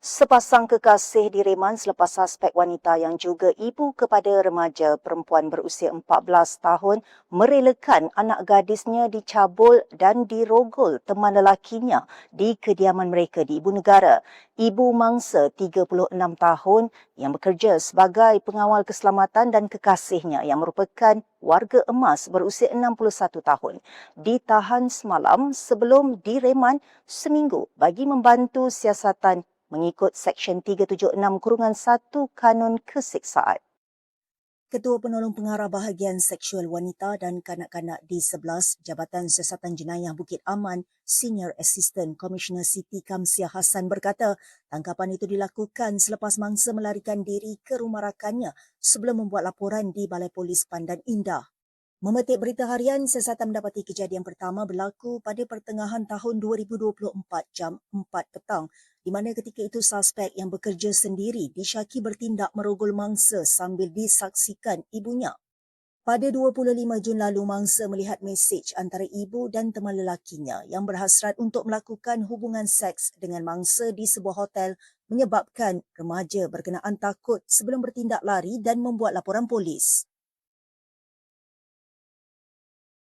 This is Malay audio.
Sepasang kekasih direman selepas suspek wanita yang juga ibu kepada remaja perempuan berusia 14 tahun merelakan anak gadisnya dicabul dan dirogol teman lelakinya di kediaman mereka di ibu negara. Ibu mangsa 36 tahun yang bekerja sebagai pengawal keselamatan dan kekasihnya yang merupakan warga emas berusia 61 tahun ditahan semalam sebelum direman seminggu bagi membantu siasatan mengikut Seksyen 376 kurungan 1 Kanun Keseksaan. Ketua Penolong Pengarah Bahagian Seksual Wanita dan Kanak-Kanak di 11 Jabatan Siasatan Jenayah Bukit Aman, Senior Assistant Commissioner Siti Kamsia Hassan berkata, tangkapan itu dilakukan selepas mangsa melarikan diri ke rumah rakannya sebelum membuat laporan di Balai Polis Pandan Indah. Memetik berita harian, siasatan mendapati kejadian pertama berlaku pada pertengahan tahun 2024 jam 4 petang di mana ketika itu suspek yang bekerja sendiri disyaki bertindak merogol mangsa sambil disaksikan ibunya. Pada 25 Jun lalu, mangsa melihat mesej antara ibu dan teman lelakinya yang berhasrat untuk melakukan hubungan seks dengan mangsa di sebuah hotel menyebabkan remaja berkenaan takut sebelum bertindak lari dan membuat laporan polis.